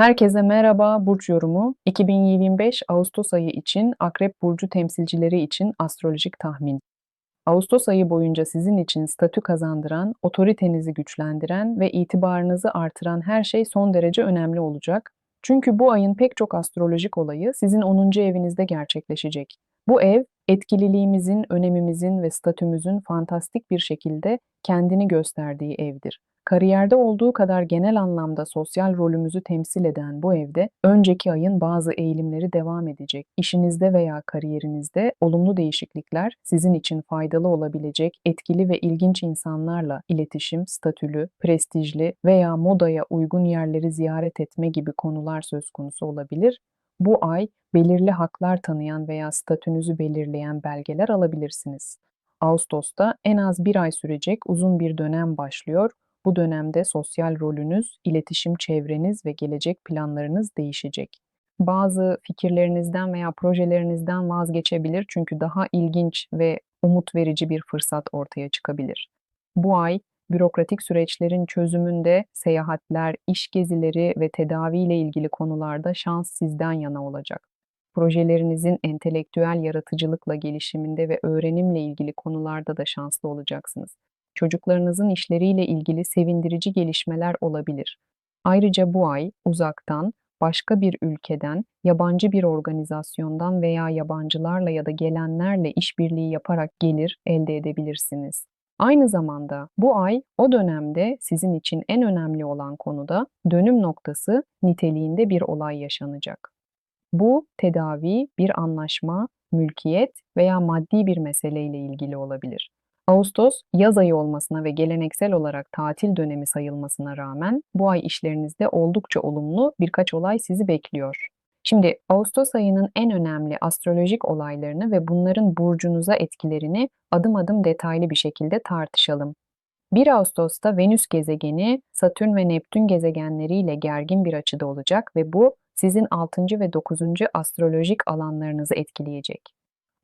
Herkese merhaba, burç yorumu. 2025 Ağustos ayı için Akrep burcu temsilcileri için astrolojik tahmin. Ağustos ayı boyunca sizin için statü kazandıran, otoritenizi güçlendiren ve itibarınızı artıran her şey son derece önemli olacak. Çünkü bu ayın pek çok astrolojik olayı sizin 10. evinizde gerçekleşecek. Bu ev, etkililiğimizin, önemimizin ve statümüzün fantastik bir şekilde kendini gösterdiği evdir. Kariyerde olduğu kadar genel anlamda sosyal rolümüzü temsil eden bu evde önceki ayın bazı eğilimleri devam edecek. İşinizde veya kariyerinizde olumlu değişiklikler sizin için faydalı olabilecek etkili ve ilginç insanlarla iletişim, statülü, prestijli veya modaya uygun yerleri ziyaret etme gibi konular söz konusu olabilir. Bu ay belirli haklar tanıyan veya statünüzü belirleyen belgeler alabilirsiniz. Ağustos'ta en az bir ay sürecek uzun bir dönem başlıyor bu dönemde sosyal rolünüz, iletişim çevreniz ve gelecek planlarınız değişecek. Bazı fikirlerinizden veya projelerinizden vazgeçebilir çünkü daha ilginç ve umut verici bir fırsat ortaya çıkabilir. Bu ay bürokratik süreçlerin çözümünde seyahatler, iş gezileri ve tedavi ile ilgili konularda şans sizden yana olacak. Projelerinizin entelektüel yaratıcılıkla gelişiminde ve öğrenimle ilgili konularda da şanslı olacaksınız çocuklarınızın işleriyle ilgili sevindirici gelişmeler olabilir. Ayrıca bu ay uzaktan, başka bir ülkeden, yabancı bir organizasyondan veya yabancılarla ya da gelenlerle işbirliği yaparak gelir elde edebilirsiniz. Aynı zamanda bu ay o dönemde sizin için en önemli olan konuda dönüm noktası niteliğinde bir olay yaşanacak. Bu tedavi, bir anlaşma, mülkiyet veya maddi bir meseleyle ilgili olabilir. Ağustos yaz ayı olmasına ve geleneksel olarak tatil dönemi sayılmasına rağmen bu ay işlerinizde oldukça olumlu birkaç olay sizi bekliyor. Şimdi Ağustos ayının en önemli astrolojik olaylarını ve bunların burcunuza etkilerini adım adım detaylı bir şekilde tartışalım. 1 Ağustos'ta Venüs gezegeni Satürn ve Neptün gezegenleriyle gergin bir açıda olacak ve bu sizin 6. ve 9. astrolojik alanlarınızı etkileyecek.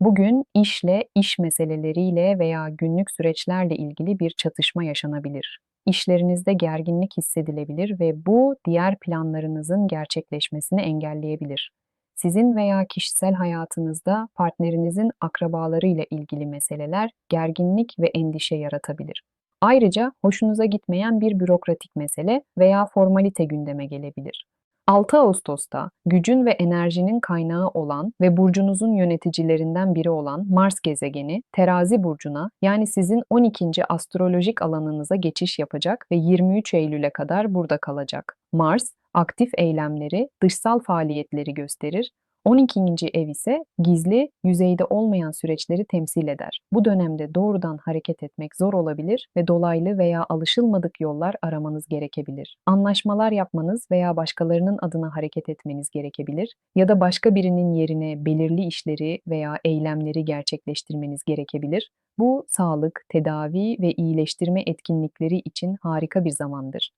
Bugün işle, iş meseleleriyle veya günlük süreçlerle ilgili bir çatışma yaşanabilir. İşlerinizde gerginlik hissedilebilir ve bu diğer planlarınızın gerçekleşmesini engelleyebilir. Sizin veya kişisel hayatınızda partnerinizin akrabalarıyla ilgili meseleler gerginlik ve endişe yaratabilir. Ayrıca hoşunuza gitmeyen bir bürokratik mesele veya formalite gündeme gelebilir. 6 Ağustos'ta gücün ve enerjinin kaynağı olan ve burcunuzun yöneticilerinden biri olan Mars gezegeni Terazi burcuna yani sizin 12. astrolojik alanınıza geçiş yapacak ve 23 Eylül'e kadar burada kalacak. Mars aktif eylemleri, dışsal faaliyetleri gösterir 12. ev ise gizli, yüzeyde olmayan süreçleri temsil eder. Bu dönemde doğrudan hareket etmek zor olabilir ve dolaylı veya alışılmadık yollar aramanız gerekebilir. Anlaşmalar yapmanız veya başkalarının adına hareket etmeniz gerekebilir ya da başka birinin yerine belirli işleri veya eylemleri gerçekleştirmeniz gerekebilir. Bu sağlık, tedavi ve iyileştirme etkinlikleri için harika bir zamandır.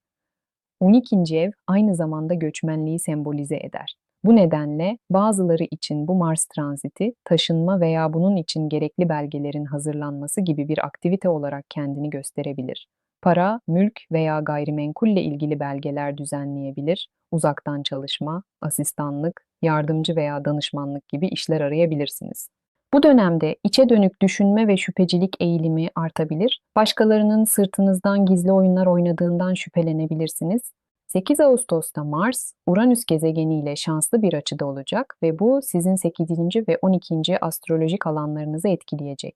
12. ev aynı zamanda göçmenliği sembolize eder. Bu nedenle bazıları için bu Mars transiti taşınma veya bunun için gerekli belgelerin hazırlanması gibi bir aktivite olarak kendini gösterebilir. Para, mülk veya gayrimenkulle ilgili belgeler düzenleyebilir, uzaktan çalışma, asistanlık, yardımcı veya danışmanlık gibi işler arayabilirsiniz. Bu dönemde içe dönük düşünme ve şüphecilik eğilimi artabilir, başkalarının sırtınızdan gizli oyunlar oynadığından şüphelenebilirsiniz 8 Ağustos'ta Mars, Uranüs gezegeniyle şanslı bir açıda olacak ve bu sizin 8. ve 12. astrolojik alanlarınızı etkileyecek.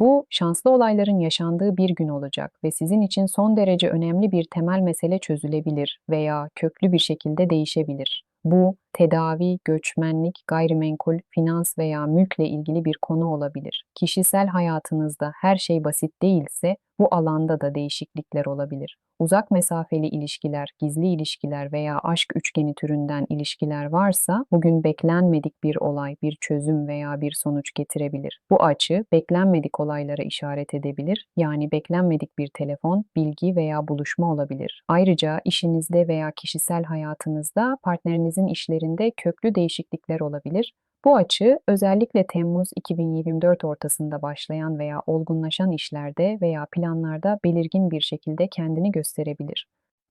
Bu, şanslı olayların yaşandığı bir gün olacak ve sizin için son derece önemli bir temel mesele çözülebilir veya köklü bir şekilde değişebilir. Bu, tedavi, göçmenlik, gayrimenkul, finans veya mülkle ilgili bir konu olabilir. Kişisel hayatınızda her şey basit değilse bu alanda da değişiklikler olabilir. Uzak mesafeli ilişkiler, gizli ilişkiler veya aşk üçgeni türünden ilişkiler varsa bugün beklenmedik bir olay, bir çözüm veya bir sonuç getirebilir. Bu açı beklenmedik olaylara işaret edebilir. Yani beklenmedik bir telefon, bilgi veya buluşma olabilir. Ayrıca işinizde veya kişisel hayatınızda partnerinizin işlerinde köklü değişiklikler olabilir. Bu açı özellikle Temmuz 2024 ortasında başlayan veya olgunlaşan işlerde veya planlarda belirgin bir şekilde kendini gösterebilir.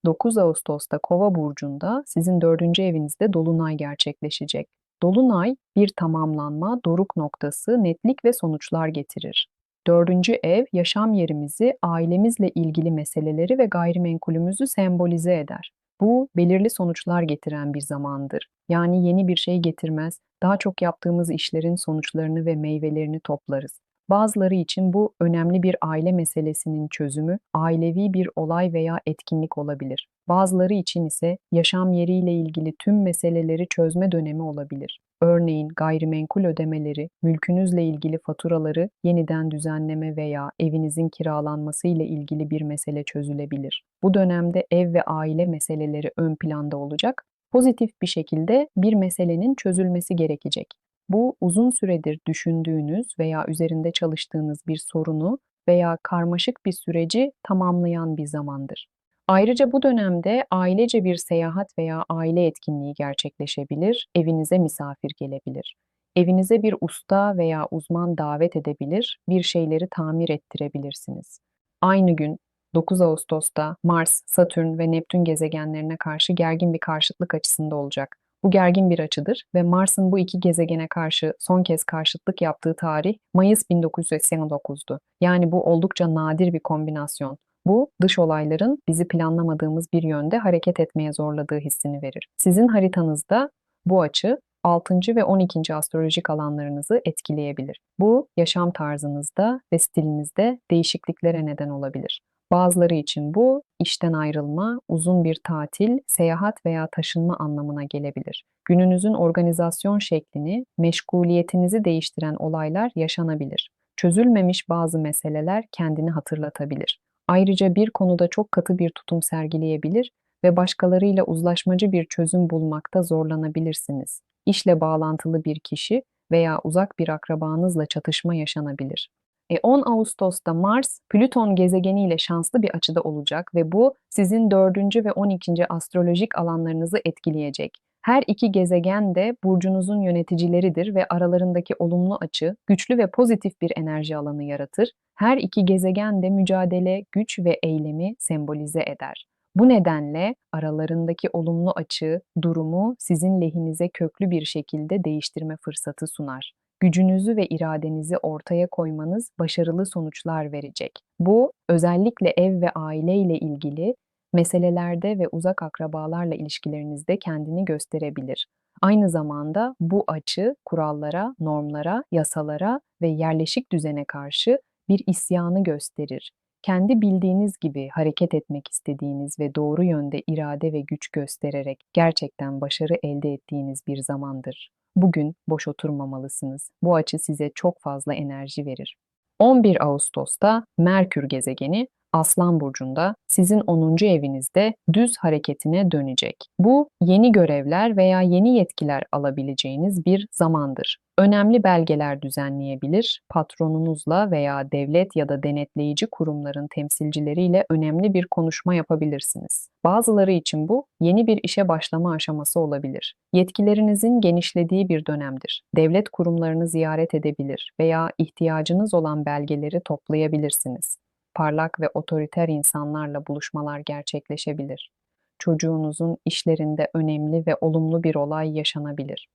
9 Ağustos'ta Kova burcunda sizin dördüncü evinizde dolunay gerçekleşecek. Dolunay bir tamamlanma, doruk noktası, netlik ve sonuçlar getirir. Dördüncü ev, yaşam yerimizi, ailemizle ilgili meseleleri ve gayrimenkulümüzü sembolize eder. Bu, belirli sonuçlar getiren bir zamandır. Yani yeni bir şey getirmez, daha çok yaptığımız işlerin sonuçlarını ve meyvelerini toplarız. Bazıları için bu önemli bir aile meselesinin çözümü, ailevi bir olay veya etkinlik olabilir. Bazıları için ise yaşam yeriyle ilgili tüm meseleleri çözme dönemi olabilir. Örneğin gayrimenkul ödemeleri, mülkünüzle ilgili faturaları yeniden düzenleme veya evinizin kiralanması ile ilgili bir mesele çözülebilir. Bu dönemde ev ve aile meseleleri ön planda olacak. Pozitif bir şekilde bir meselenin çözülmesi gerekecek. Bu uzun süredir düşündüğünüz veya üzerinde çalıştığınız bir sorunu veya karmaşık bir süreci tamamlayan bir zamandır. Ayrıca bu dönemde ailece bir seyahat veya aile etkinliği gerçekleşebilir, evinize misafir gelebilir. Evinize bir usta veya uzman davet edebilir, bir şeyleri tamir ettirebilirsiniz. Aynı gün 9 Ağustos'ta Mars, Satürn ve Neptün gezegenlerine karşı gergin bir karşıtlık açısında olacak. Bu gergin bir açıdır ve Mars'ın bu iki gezegene karşı son kez karşıtlık yaptığı tarih Mayıs 1989'du. Yani bu oldukça nadir bir kombinasyon. Bu, dış olayların bizi planlamadığımız bir yönde hareket etmeye zorladığı hissini verir. Sizin haritanızda bu açı 6. ve 12. astrolojik alanlarınızı etkileyebilir. Bu, yaşam tarzınızda ve stilinizde değişikliklere neden olabilir. Bazıları için bu işten ayrılma, uzun bir tatil, seyahat veya taşınma anlamına gelebilir. Gününüzün organizasyon şeklini, meşguliyetinizi değiştiren olaylar yaşanabilir. Çözülmemiş bazı meseleler kendini hatırlatabilir. Ayrıca bir konuda çok katı bir tutum sergileyebilir ve başkalarıyla uzlaşmacı bir çözüm bulmakta zorlanabilirsiniz. İşle bağlantılı bir kişi veya uzak bir akrabanızla çatışma yaşanabilir. E 10 Ağustos'ta Mars, Plüton gezegeni ile şanslı bir açıda olacak ve bu sizin 4. ve 12. astrolojik alanlarınızı etkileyecek. Her iki gezegen de burcunuzun yöneticileridir ve aralarındaki olumlu açı güçlü ve pozitif bir enerji alanı yaratır. Her iki gezegen de mücadele, güç ve eylemi sembolize eder. Bu nedenle aralarındaki olumlu açı durumu sizin lehinize köklü bir şekilde değiştirme fırsatı sunar. Gücünüzü ve iradenizi ortaya koymanız başarılı sonuçlar verecek. Bu özellikle ev ve aile ile ilgili meselelerde ve uzak akrabalarla ilişkilerinizde kendini gösterebilir. Aynı zamanda bu açı kurallara, normlara, yasalara ve yerleşik düzene karşı bir isyanı gösterir. Kendi bildiğiniz gibi hareket etmek istediğiniz ve doğru yönde irade ve güç göstererek gerçekten başarı elde ettiğiniz bir zamandır. Bugün boş oturmamalısınız. Bu açı size çok fazla enerji verir. 11 Ağustos'ta Merkür gezegeni Aslan burcunda sizin 10. evinizde düz hareketine dönecek. Bu yeni görevler veya yeni yetkiler alabileceğiniz bir zamandır. Önemli belgeler düzenleyebilir, patronunuzla veya devlet ya da denetleyici kurumların temsilcileriyle önemli bir konuşma yapabilirsiniz. Bazıları için bu yeni bir işe başlama aşaması olabilir. Yetkilerinizin genişlediği bir dönemdir. Devlet kurumlarını ziyaret edebilir veya ihtiyacınız olan belgeleri toplayabilirsiniz parlak ve otoriter insanlarla buluşmalar gerçekleşebilir. Çocuğunuzun işlerinde önemli ve olumlu bir olay yaşanabilir.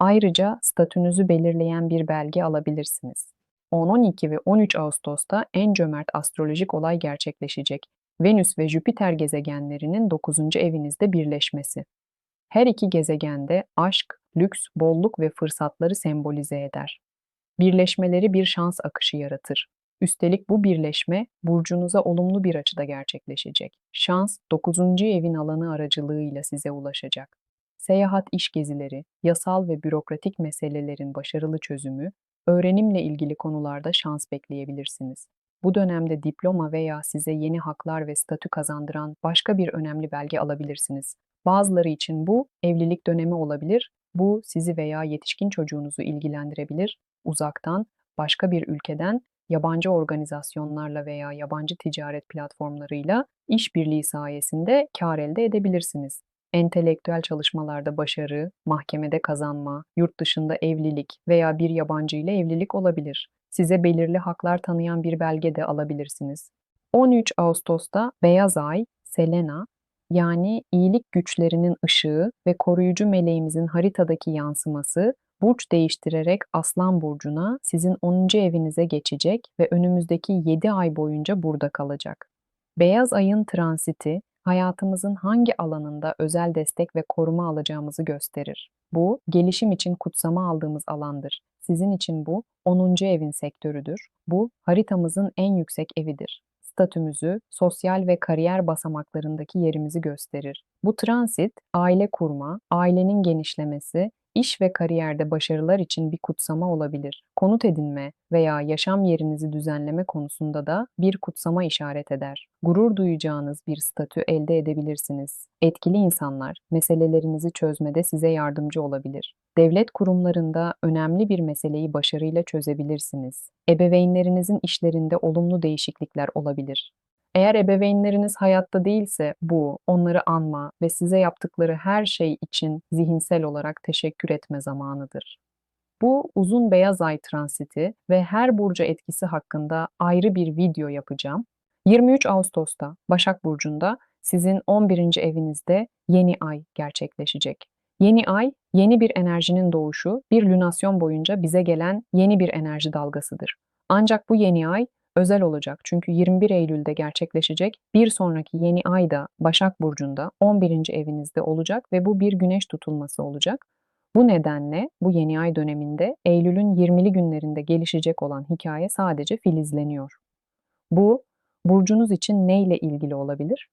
Ayrıca statünüzü belirleyen bir belge alabilirsiniz. 10, 12 ve 13 Ağustos'ta en cömert astrolojik olay gerçekleşecek. Venüs ve Jüpiter gezegenlerinin 9. evinizde birleşmesi. Her iki gezegende aşk, lüks, bolluk ve fırsatları sembolize eder. Birleşmeleri bir şans akışı yaratır. Üstelik bu birleşme burcunuza olumlu bir açıda gerçekleşecek. Şans 9. evin alanı aracılığıyla size ulaşacak. Seyahat iş gezileri, yasal ve bürokratik meselelerin başarılı çözümü, öğrenimle ilgili konularda şans bekleyebilirsiniz. Bu dönemde diploma veya size yeni haklar ve statü kazandıran başka bir önemli belge alabilirsiniz. Bazıları için bu evlilik dönemi olabilir. Bu sizi veya yetişkin çocuğunuzu ilgilendirebilir. Uzaktan, başka bir ülkeden yabancı organizasyonlarla veya yabancı ticaret platformlarıyla işbirliği sayesinde kar elde edebilirsiniz. Entelektüel çalışmalarda başarı, mahkemede kazanma, yurt dışında evlilik veya bir yabancı ile evlilik olabilir. Size belirli haklar tanıyan bir belge de alabilirsiniz. 13 Ağustos'ta Beyaz Ay, Selena, yani iyilik güçlerinin ışığı ve koruyucu meleğimizin haritadaki yansıması burç değiştirerek Aslan burcuna sizin 10. evinize geçecek ve önümüzdeki 7 ay boyunca burada kalacak. Beyaz ayın transiti hayatımızın hangi alanında özel destek ve koruma alacağımızı gösterir. Bu, gelişim için kutsama aldığımız alandır. Sizin için bu 10. evin sektörüdür. Bu, haritamızın en yüksek evidir. Statümüzü, sosyal ve kariyer basamaklarındaki yerimizi gösterir. Bu transit, aile kurma, ailenin genişlemesi, iş ve kariyerde başarılar için bir kutsama olabilir. Konut edinme veya yaşam yerinizi düzenleme konusunda da bir kutsama işaret eder. Gurur duyacağınız bir statü elde edebilirsiniz. Etkili insanlar meselelerinizi çözmede size yardımcı olabilir. Devlet kurumlarında önemli bir meseleyi başarıyla çözebilirsiniz. Ebeveynlerinizin işlerinde olumlu değişiklikler olabilir. Eğer ebeveynleriniz hayatta değilse bu, onları anma ve size yaptıkları her şey için zihinsel olarak teşekkür etme zamanıdır. Bu uzun beyaz ay transiti ve her burca etkisi hakkında ayrı bir video yapacağım. 23 Ağustos'ta Başak Burcu'nda sizin 11. evinizde yeni ay gerçekleşecek. Yeni ay, yeni bir enerjinin doğuşu, bir lünasyon boyunca bize gelen yeni bir enerji dalgasıdır. Ancak bu yeni ay özel olacak çünkü 21 Eylül'de gerçekleşecek bir sonraki yeni ay da Başak Burcu'nda 11. evinizde olacak ve bu bir güneş tutulması olacak. Bu nedenle bu yeni ay döneminde Eylül'ün 20'li günlerinde gelişecek olan hikaye sadece filizleniyor. Bu, burcunuz için neyle ilgili olabilir?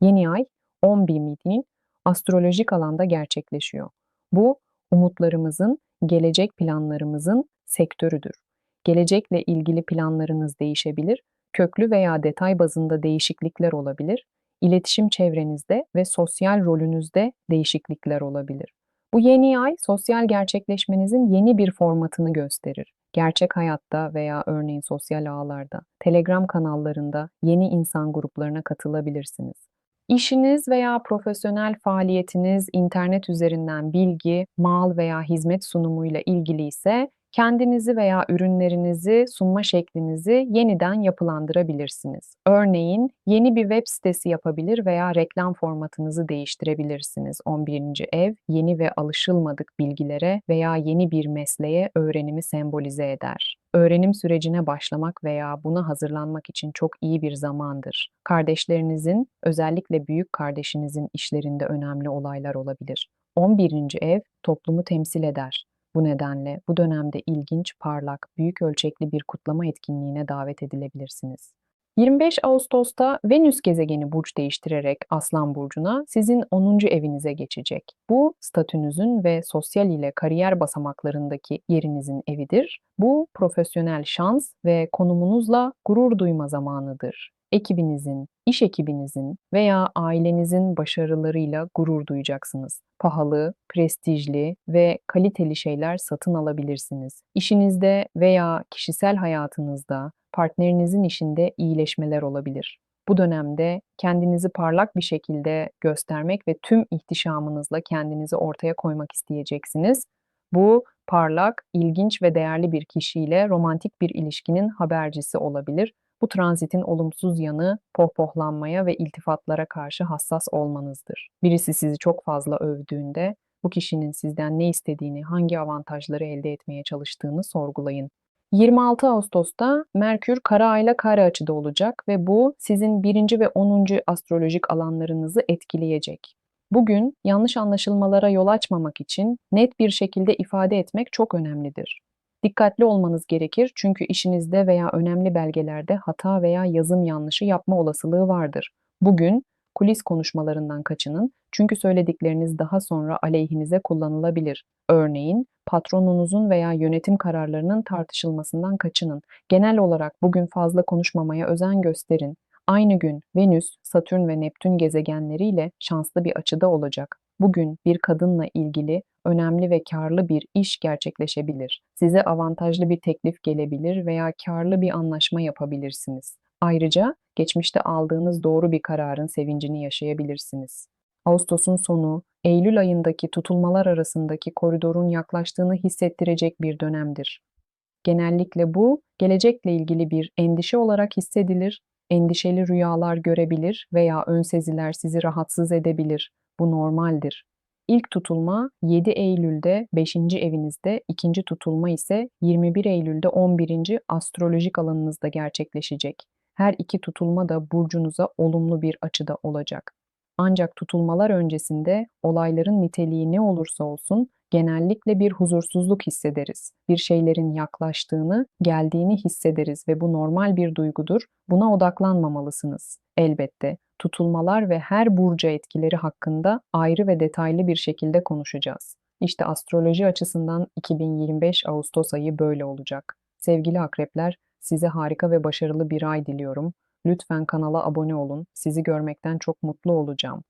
Yeni ay 11 mitin astrolojik alanda gerçekleşiyor. Bu, umutlarımızın, gelecek planlarımızın sektörüdür. Gelecekle ilgili planlarınız değişebilir, köklü veya detay bazında değişiklikler olabilir, iletişim çevrenizde ve sosyal rolünüzde değişiklikler olabilir. Bu yeni ay sosyal gerçekleşmenizin yeni bir formatını gösterir. Gerçek hayatta veya örneğin sosyal ağlarda, Telegram kanallarında yeni insan gruplarına katılabilirsiniz. İşiniz veya profesyonel faaliyetiniz internet üzerinden bilgi, mal veya hizmet sunumuyla ilgili ise kendinizi veya ürünlerinizi sunma şeklinizi yeniden yapılandırabilirsiniz. Örneğin yeni bir web sitesi yapabilir veya reklam formatınızı değiştirebilirsiniz. 11. ev yeni ve alışılmadık bilgilere veya yeni bir mesleğe öğrenimi sembolize eder. Öğrenim sürecine başlamak veya buna hazırlanmak için çok iyi bir zamandır. Kardeşlerinizin, özellikle büyük kardeşinizin işlerinde önemli olaylar olabilir. 11. ev toplumu temsil eder. Bu nedenle bu dönemde ilginç, parlak, büyük ölçekli bir kutlama etkinliğine davet edilebilirsiniz. 25 Ağustos'ta Venüs gezegeni burç değiştirerek Aslan burcuna sizin 10. evinize geçecek. Bu statünüzün ve sosyal ile kariyer basamaklarındaki yerinizin evidir. Bu profesyonel şans ve konumunuzla gurur duyma zamanıdır ekibinizin, iş ekibinizin veya ailenizin başarılarıyla gurur duyacaksınız. Pahalı, prestijli ve kaliteli şeyler satın alabilirsiniz. İşinizde veya kişisel hayatınızda partnerinizin işinde iyileşmeler olabilir. Bu dönemde kendinizi parlak bir şekilde göstermek ve tüm ihtişamınızla kendinizi ortaya koymak isteyeceksiniz. Bu parlak, ilginç ve değerli bir kişiyle romantik bir ilişkinin habercisi olabilir. Bu transitin olumsuz yanı pohpohlanmaya ve iltifatlara karşı hassas olmanızdır. Birisi sizi çok fazla övdüğünde bu kişinin sizden ne istediğini, hangi avantajları elde etmeye çalıştığını sorgulayın. 26 Ağustos'ta Merkür kara ayla kare açıda olacak ve bu sizin birinci ve 10. astrolojik alanlarınızı etkileyecek. Bugün yanlış anlaşılmalara yol açmamak için net bir şekilde ifade etmek çok önemlidir. Dikkatli olmanız gerekir çünkü işinizde veya önemli belgelerde hata veya yazım yanlışı yapma olasılığı vardır. Bugün kulis konuşmalarından kaçının çünkü söyledikleriniz daha sonra aleyhinize kullanılabilir. Örneğin patronunuzun veya yönetim kararlarının tartışılmasından kaçının. Genel olarak bugün fazla konuşmamaya özen gösterin. Aynı gün Venüs, Satürn ve Neptün gezegenleriyle şanslı bir açıda olacak. Bugün bir kadınla ilgili önemli ve karlı bir iş gerçekleşebilir. Size avantajlı bir teklif gelebilir veya karlı bir anlaşma yapabilirsiniz. Ayrıca geçmişte aldığınız doğru bir kararın sevincini yaşayabilirsiniz. Ağustos'un sonu, Eylül ayındaki tutulmalar arasındaki koridorun yaklaştığını hissettirecek bir dönemdir. Genellikle bu, gelecekle ilgili bir endişe olarak hissedilir. Endişeli rüyalar görebilir veya ön seziler sizi rahatsız edebilir. Bu normaldir. İlk tutulma 7 Eylül'de 5. evinizde, ikinci tutulma ise 21 Eylül'de 11. astrolojik alanınızda gerçekleşecek. Her iki tutulma da burcunuza olumlu bir açıda olacak. Ancak tutulmalar öncesinde olayların niteliği ne olursa olsun genellikle bir huzursuzluk hissederiz. Bir şeylerin yaklaştığını, geldiğini hissederiz ve bu normal bir duygudur. Buna odaklanmamalısınız. Elbette tutulmalar ve her burca etkileri hakkında ayrı ve detaylı bir şekilde konuşacağız. İşte astroloji açısından 2025 Ağustos ayı böyle olacak. Sevgili akrepler, size harika ve başarılı bir ay diliyorum. Lütfen kanala abone olun. Sizi görmekten çok mutlu olacağım.